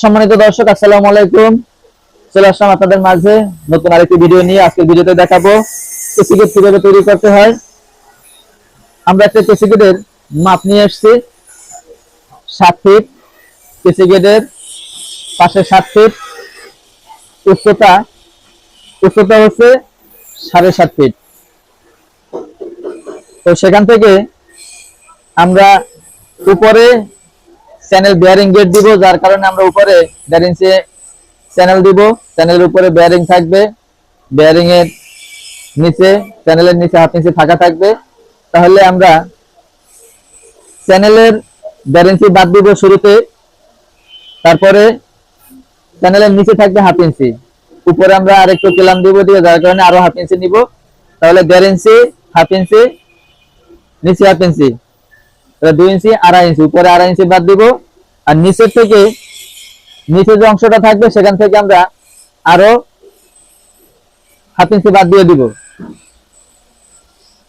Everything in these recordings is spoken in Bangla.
সম্মানিত দর্শক, আসসালামু আলাইকুম। চলে আসলাম আপনাদের মাঝে নতুন আরেকটি ভিডিও নিয়ে। আজকে ভিডিওতে দেখাবো কেসিকেট কীভাবে তৈরি করতে হয়। আমরা একটা কেসিকেটের মাপ নিয়ে এসেছি। সাত ফিট। কেসিকেটের পাশে সাত ফিট। উচ্চতা উচ্চতা হচ্ছে সাড়ে সাত ফিট। তো সেখান থেকে আমরা উপরে চ্যানেল বেয়ারিং গেট দিব, যার কারণে আমরা উপরে দেড় চ্যানেল দিব। চ্যানেলের উপরে বেয়ারিং থাকবে। বেয়ারিং এর নিচে চ্যানেলের নিচে হাফ ইঞ্চি ফাঁকা থাকবে। তাহলে আমরা চ্যানেলের ইঞ্চি বাদ দিব শুরুতে। তারপরে চ্যানেলের নিচে থাকবে হাফ ইঞ্চি উপরে আমরা আরেকটু কেলাম দিব দিয়ে, যার কারণে আরও হাফ ইঞ্চি নিব। তাহলে দেড় হাফ ইঞ্চি নিচে হাফ ইঞ্চি দুই ইঞ্চি, আড়াই ইঞ্চি, উপরে আড়াই ইঞ্চি বাদ দিব। আর নিচের থেকে নিচে যে অংশটা থাকবে, সেখান থেকে আমরা আরও হাফ ইঞ্চি বাদ দিয়ে দিব।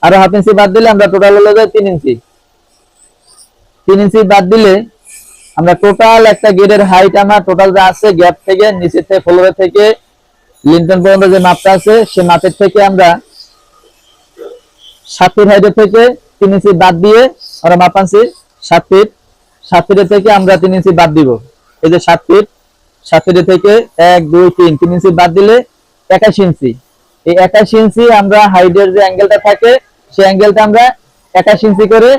আরও হাফ ইঞ্চি বাদ দিলে আমরা টোটাল হলো যায় তিন ইঞ্চি। তিন ইঞ্চি বাদ দিলে আমরা টোটাল একটা গেটের হাইট আমার টোটাল যা আছে গ্যাপ থেকে নিচের থেকে ফ্লোরের থেকে লিন্টন পর্যন্ত যে মাপটা আছে, সে মাপের থেকে আমরা সাত ফিট হাইটের থেকে তিন ইঞ্চি বাদ দিয়ে আমরা মাপ আনছি, সাত ফিট। সাত ফিটের থেকে আমরা তিন ইঞ্চি বাদ দিব। এই যে সাত ফিট, সাত ফিটের থেকে এক, দুই, তিন তিন ইঞ্চি বাদ দিলে একাশ ইঞ্চি। এই একাশ ইঞ্চি আমরা হাইটের যে অ্যাঙ্গেলটা থাকে, সেই অ্যাঙ্গেলটা আমরা একাশ ইঞ্চি করে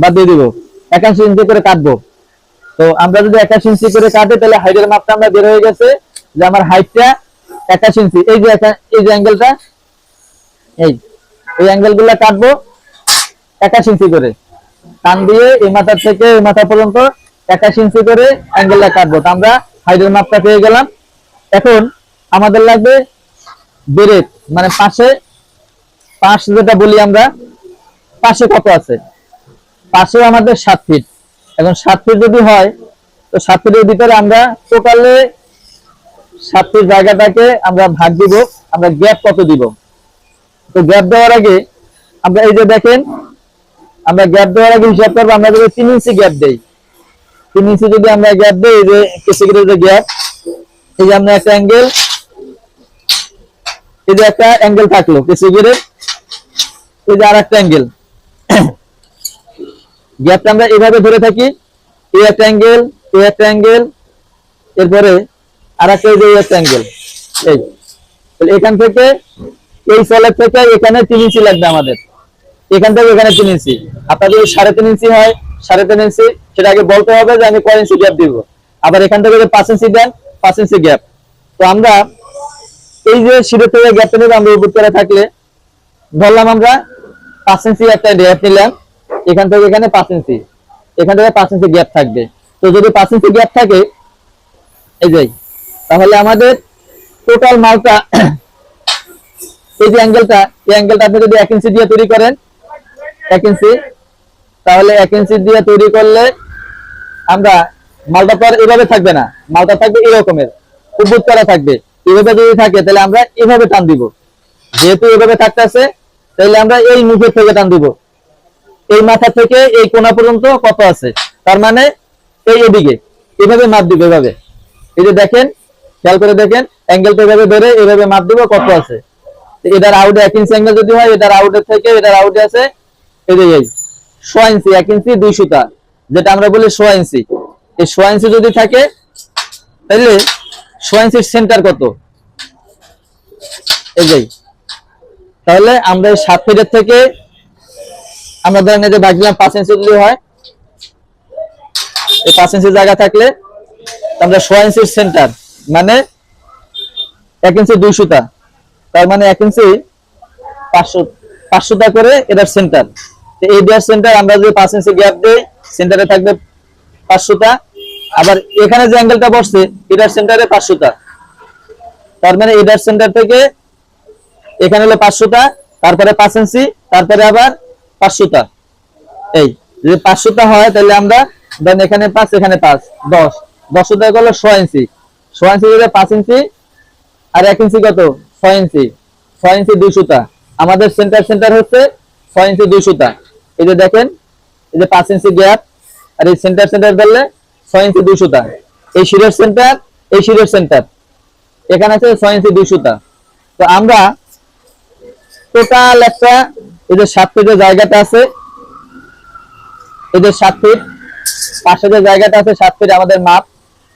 বাদ দিয়ে দিব। একাশ ইঞ্চি করে কাটবো। তো আমরা যদি একাশ ইঞ্চি করে কাটি, তাহলে হাইটের মাপটা আমরা বের হয়ে গেছে যে আমার হাইটটা একাশ ইঞ্চি। এই যে এই যে অ্যাঙ্গেলটা এই এই অ্যাঙ্গেলগুলা কাটবো। একাশ ইঞ্চি করে। টান দিয়ে এই মাথার থেকে এই মাথা পর্যন্ত একাশ ইঞ্চি করে অ্যাঙ্গেলটা কাটবো। তো আমরা হাইটের মাপটা পেয়ে গেলাম। এখন আমাদের লাগবে ব্রেক মানে পাশে, পাশ যেটা বলি আমরা, পাশে কত আছে? পাশে আমাদের সাত ফিট এখন সাত ফিট যদি হয়, তো সাত ফিটের ভিতরে আমরা টোটালে সাত ফিট জায়গাটাকে আমরা ভাগ দিব, আমরা গ্যাপ কত দিব? তো গ্যাপ দেওয়ার আগে আমরা এই যে দেখেন আমরা গ্যাপ দেওয়ার আগে হিসাব করব, আমরা যদি তিন ইঞ্চি গ্যাপ দেই। তিন ইঞ্চি যদি আমরা গ্যাপ দেই যে কেসিগিরের যে গ্যাপ এই যে আমরা একটা অ্যাঙ্গেল এই যে একটা অ্যাঙ্গেল থাকল কেসিগিরের এই যে আর একটা অ্যাঙ্গেল গ্যাপটা আমরা এভাবে ধরে থাকি, এই একটা অ্যাঙ্গেল এই একটা অ্যাঙ্গেল এরপরে আর একটা এই যে এই একটা অ্যাঙ্গেল এই। এখান থেকে, এই সলের থেকে এখানে তিন ইঞ্চি লাগবে আমাদের। এখান থেকে এখানে তিন ইঞ্চি। আপনার যদি সাড়ে তিন ইঞ্চি হয়, সাড়ে তিন ইঞ্চি, সেটা আগে বলতে হবে যে আমি কয় ইঞ্চি গ্যাপ দিব। আবার এখান থেকে যদি পাঁচ ইঞ্চি দেন, পাঁচ ইঞ্চি গ্যাপ তো আমরা এই যে সিঁড়ি থেকে গ্যাপটা নিলাম আমরা উপর করে থাকলে ধরলাম আমরা পাঁচ ইঞ্চি একটা গ্যাপ নিলাম। এখান থেকে এখানে পাঁচ ইঞ্চি। এখান থেকে পাঁচ ইঞ্চি গ্যাপ থাকবে। তো যদি পাঁচ ইঞ্চি গ্যাপ থাকে, এই যে, তাহলে আমাদের টোটাল মালটা, এই যে অ্যাঙ্গেলটা এই অ্যাঙ্গেলটা আপনি যদি এক ইঞ্চি দিয়ে তৈরি করেন এক ইঞ্চি তাহলে এক ইঞ্চি দিয়ে তৈরি করলে আমরা মালটা তো আর এভাবে থাকবে না। মালটা থাকবে এরকমের। উদ্ভুত করা থাকবে। এভাবে যদি থাকে, তাহলে আমরা এভাবে টান দিব। যেহেতু এভাবে তাহলে আমরা এই মুখের থেকে টান দিব। এই মাথা থেকে এই কোনা পর্যন্ত কত আছে? তার মানে এই এদিকে। এভাবে মাপ দিব, এভাবে। এই যে দেখেন, খেয়াল করে দেখেন অ্যাঙ্গেলটা এভাবে ধরে, এভাবে মাপ দিব কত আছে। এটার আউটে এক ইঞ্চি অ্যাঙ্গেল যদি হয়, এটার আউটের থেকে এটার আউটে আছে এক ইঞ্চি, দুই সুতা, যেটা আমরা বলি ইঞ্চি। ইঞ্চি যদি থাকে সেন্টার কত? তাহলে আমরা সাত ফিটের থেকে, আমরা ধরেন যে ভাগলাম পাঁচ ইঞ্চি যদি হয়, এই পাঁচ ইঞ্চি জায়গা থাকলে আমরা সোয়া ইঞ্চির সেন্টার মানে এক ইঞ্চি, দুই সুতা। তার মানে এক ইঞ্চি পাঁচশো পাঁচশোটা করে এটার সেন্টার এই দেওয়ার সেন্টার আমরা যদি পাঁচ ইঞ্চি গ্যাপ দিই সেন্টারে থাকবে পাঁচশোটা। আবার এখানে যে অ্যাঙ্গেলটা বসছে এটার সেন্টারে পাঁচশোটা। তার মানে এটার সেন্টার থেকে এখানে হলো পাঁচশোটা, তারপরে পাঁচ ইঞ্চি তারপরে আবার পাঁচশোটা। এই, যদি পাঁচশোটা হয় তাহলে আমরা দেন এখানে পাঁচ এখানে পাঁচ, দশ। দশটা হলো ছয় ইঞ্চি ছয় ইঞ্চি দিলে পাঁচ ইঞ্চি আর এক ইঞ্চি কত? ছয় ইঞ্চি ছয় ইঞ্চি দুই সুতা আমাদের সেন্টার সেন্টার হচ্ছে ছয় ইঞ্চি দুই সুতা এই যে দেখেন, এই যে পাঁচ ইঞ্চি গ্যাপ আর এই সেন্টার সেন্টার ধরলে ছয় ইঞ্চি দুই সুতা। এই শিরের সেন্টার এই শিরের সেন্টার এখানে আছে ছয় ইঞ্চি দুই সুতা। তো আমরা টোটাল একটা, এই যে সাত ফিটের জায়গাটা আছে, এই যে সাত ফিট পাশে যে জায়গাটা আছে সাত ফিট আমাদের মাপ।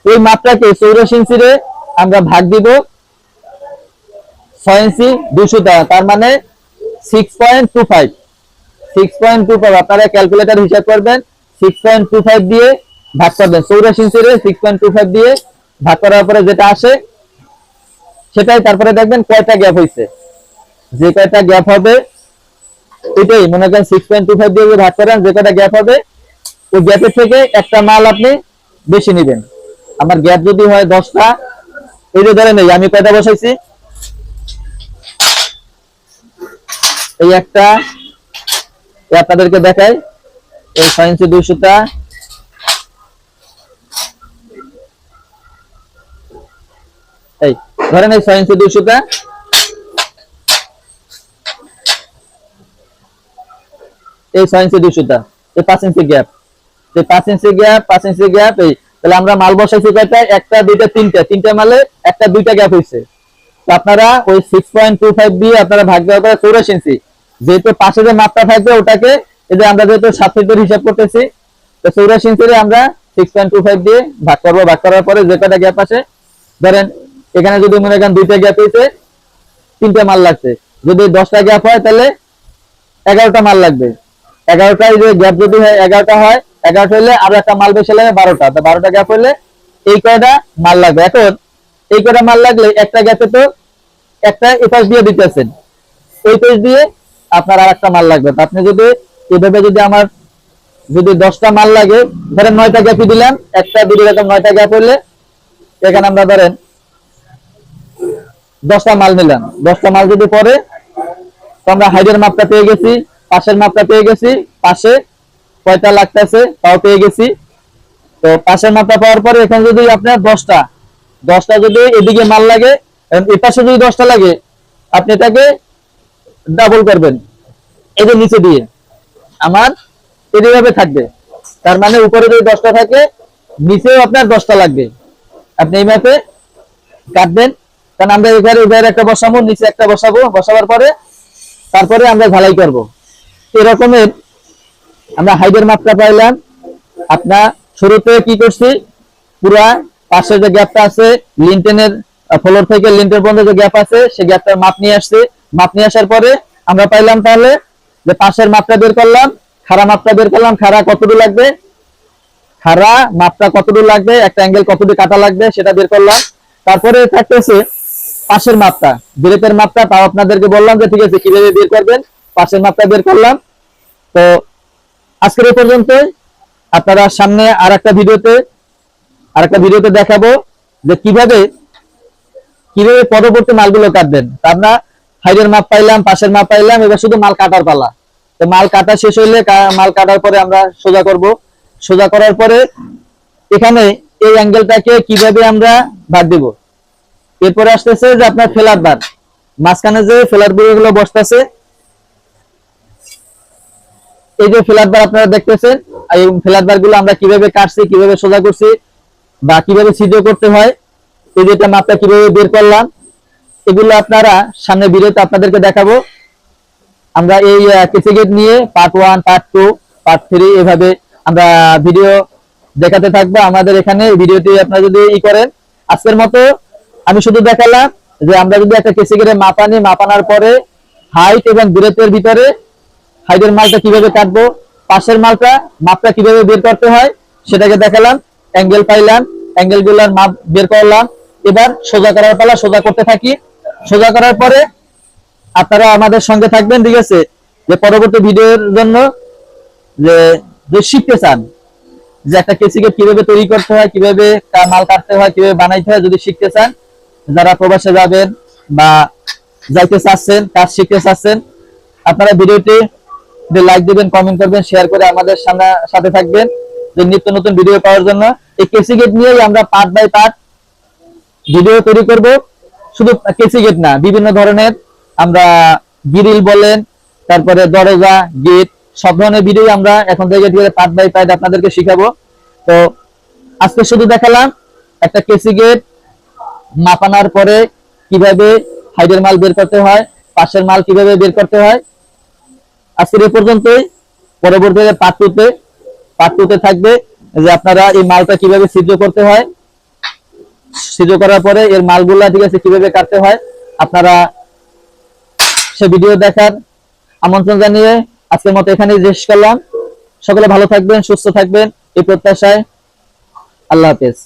ওই মাপটাকে চৌরাশি ইঞ্চিরে আমরা ভাগ দিব ছয় ইঞ্চি দুশো তার মানে সিক্স পয়েন্ট টু ফাইভ আপনারা ক্যালকুলেটার হিসাব করবেন সিক্স পয়েন্ট টু ফাইভ দিয়ে ভাগ করবেন, চৌরাশি ইঞ্চিরে সিক্স পয়েন্ট টু ফাইভ দিয়ে ভাগ করার পরে যেটা আসে, সেটাই তারপরে দেখবেন কয়টা গ্যাপ হয়েছে যে কয়টা গ্যাপ হবে, এটাই, মনে করেন সিক্স পয়েন্ট টু ফাইভ দিয়ে ভাগ করেন, যে কয়টা গ্যাপ হবে, ওই গ্যাপের থেকে একটা মাল আপনি বেশি নেবেন। আমার গ্যাপ যদি হয় দশটা, এই যে ধরেন এই, আমি কয়টা বসাইছি? এই একটা আপনাদেরকে দেখাই, এই ছয় ইঞ্চি দুইশোটা। এই, ধরেন এই ছয় ইঞ্চি দুইশোটা। এই ছয় ইঞ্চি দুইশোটা, এই পাঁচ ইঞ্চি গ্যাপ। এই পাঁচ ইঞ্চি গ্যাপ, পাঁচ ইঞ্চি গ্যাপ, এই, তাহলে আমরা মাল বসাইছি কয়টা একটা, দুইটা, তিনটা। তিনটা মালে একটা, দুইটা গ্যাপ হয়েছে আপনারা ওই সিক্স পয়েন্ট টু ফাইভ দিয়ে আপনারা ভাগ দেওয়া করে চৌরাশি ইঞ্চি। যেহেতু পাশে যে মাপটা থাকবে, ওটাকে এই যে আমরা যেহেতু সাত ফিটের হিসাব করতেছি, তো চৌরাশি ইঞ্চিরে আমরা সিক্স পয়েন্ট টু ফাইভ দিয়ে ভাগ করব। ভাগ করার পরে যে কটা গ্যাপ আছে, ধরেন এখানে যদি মনে করেন দুইটা গ্যাপ হয়েছে তিনটা মাল লাগছে। যদি দশটা গ্যাপ হয়, তাহলে এগারোটা মাল লাগবে। এগারোটা যে গ্যাপ যদি হয়, এগারোটা হয়, এগারোটা হলে আরও একটা মাল বেশি লাগবে বারোটা। তো বারোটা গ্যাপ হলে এই কয়টা মাল লাগবে? এখন এই কয়টা মাল লাগলে একটা গ্যাপে তো একটা এপাশ দিয়ে দিতেছেন। এই পেজ দিয়ে আপনার আর একটা মাল লাগবে। আপনি যদি এভাবে যদি আমার যদি দশটা মাল লাগে, ধরেন নয়টা গ্যাপই দিলাম, একটা, দুটো এরকম নয়টা গ্যাপ হলে এখানে আমরা ধরেন দশটা মাল নিলাম। দশটা মাল যদি পরে তো আমরা হাইডের মাপটা পেয়ে গেছি, পাশের মাপটা পেয়ে গেছি, পাশে কয়টা লাগতেছে তাও পেয়ে গেছি। তো পাশের মাপটা পাওয়ার পরে এখানে যদি আপনার দশটা দশটা যদি এদিকে মাল লাগে এ পাশে যদি দশটা লাগে, আপনি এটাকে ডাবল করবেন। যে নিচে দিয়ে। আমার এভাবে থাকবে। তার মানে উপরে যদি দশটা থাকে, নিচেও আপনার দশটা লাগবে। আপনি এই মাপে কাটবেন কারণ আমরা এখানে এবারে একটা বসাবো, নিচে একটা বসাবো। বসাবার পরে তারপরে আমরা ঝালাই করব। এরকমের আমরা হাইডের মাপটা পাইলাম। আপনার শুরুতে কি করছি? পুরা পাশে যে গ্যাপটা আছে লিনটেনের ফ্লোর থেকে লিনটেন পর্যন্ত যে গ্যাপ আছে সেই গ্যাপটার মাপ নিয়ে আসছে। মাপ নিয়ে আসার পরে আমরা পাইলাম তাহলে যে পাশের মাপটা বের করলাম, খাড়া মাপটা বের করলাম, খাড়া কতটুকু লাগবে? খাড়া মাপটা কতটুকু লাগবে? একটা অ্যাঙ্গেল কতটুকু কাটা লাগবে সেটা বের করলাম। তারপরে থাকতেছে পাশের মাপটা, ব্রেকের মাপটা, তাও আপনাদেরকে বললাম যে ঠিক আছে, কীভাবে বের করবেন? পাশের মাপটা বের করলাম। তো আজকের এই পর্যন্ত আপনারা সামনে আর একটা ভিডিওতে আর একটা ভিডিওতে দেখাবো যে কীভাবে কীভাবে পরবর্তী মালগুলো কাটবেন। আমরা হাইডের মাপ পাইলাম, পাশের মাপ পাইলাম, এবার শুধু মাল কাটার পালা। তো মাল কাটা শেষ হইলে মাল কাটার পরে আমরা সোজা করব। সোজা করার পরে এখানে এই অ্যাঙ্গেলটাকে কীভাবে আমরা ভাগ দিব? এরপরে আসতেছে যে আপনার ফেলার বার মাঝখানে যে ফেলারগুলো বসতেছে, এই যে ফ্ল্যাট বার আপনারা দেখতেছেন, এই ফ্ল্যাট বারগুলো আমরা কীভাবে কাটছি, কীভাবে সোজা করছি বা কীভাবে ছিদ্র করতে হয়, এই যে এটা মাপটা কীভাবে বের করলাম এগুলো আপনারা সামনে ভিডিওতে আপনাদেরকে দেখাবো। আমরা এই কেসি গেট নিয়ে part one part two part three এভাবে আমরা ভিডিও দেখাতে থাকব। আমাদের এখানে ভিডিওটি আপনারা যদি ই করেন, আজকের মতো আমি শুধু দেখালাম যে আমরা যদি একটা কেসি গেটে মাপানি মাপানোর পরে হাইট এবং দূরত্বের ভিতরে হাইডের মালটা কীভাবে কাটবো, পাশের মালটা মাপটা কীভাবে বের করতে হয়, সেটাকে দেখালাম অ্যাঙ্গেল পাইলাম অ্যাঙ্গেলগুলার মাপ বের করলাম, এবার সোজা করার পালা সোজা করতে থাকি। সোজা করার পরে আপনারা আমাদের সঙ্গে থাকবেন, ঠিক আছে? যে পরবর্তী ভিডিওর জন্য যে শিখতে চান, যে একটা কেসিকে কীভাবে তৈরি করতে হয়, কীভাবে মাল কাটতে হয়, কীভাবে বানাইতে হয়, যদি শিখতে চান, যারা প্রবাসে যাবেন বা যাইতে চাচ্ছেন, কাজ শিখতে চাচ্ছেন, আপনারা ভিডিওটি লাইক দিবেন কমেন্ট করবেন শেয়ার করে আমাদের সাথে থাকবেন। যে নিত্য নতুন ভিডিও পাওয়ার জন্য এই কেসি গেট নিয়েই আমরা পার্ট বাই পার্ট ভিডিও তৈরি করব। শুধু কেসি গেট না, বিভিন্ন ধরনের আমরা গ্রিল বলেন, তারপরে দরজা, গেট, সব ধরনের ভিডিও আমরা এখন থেকে পার্ট বাই পার্ট আপনাদেরকে শিখাবো। তো আজকে শুধু দেখালাম একটা কেসি গেট, মাপানোর পরে কীভাবে হাইডের মাল বের করতে হয়, পাশের মাল কীভাবে বের করতে হয়। আজকের এই পর্যন্তই। পরবর্তীতে পার্ট টুতে পার্ট টুতে থাকবে যে আপনারা এই মালটা কীভাবে সিদ্ধ করতে হয় ছিদ্র করার পরে এর মালগুলা, ঠিক আছে, কীভাবে কাটতে হয়, আপনারা সে ভিডিও দেখার আমন্ত্রণ জানিয়ে আজকের মতো এখানেই শেষ করলাম। সকলে ভালো থাকবেন, সুস্থ থাকবেন, এই প্রত্যাশায় আল্লাহ হাফেজ।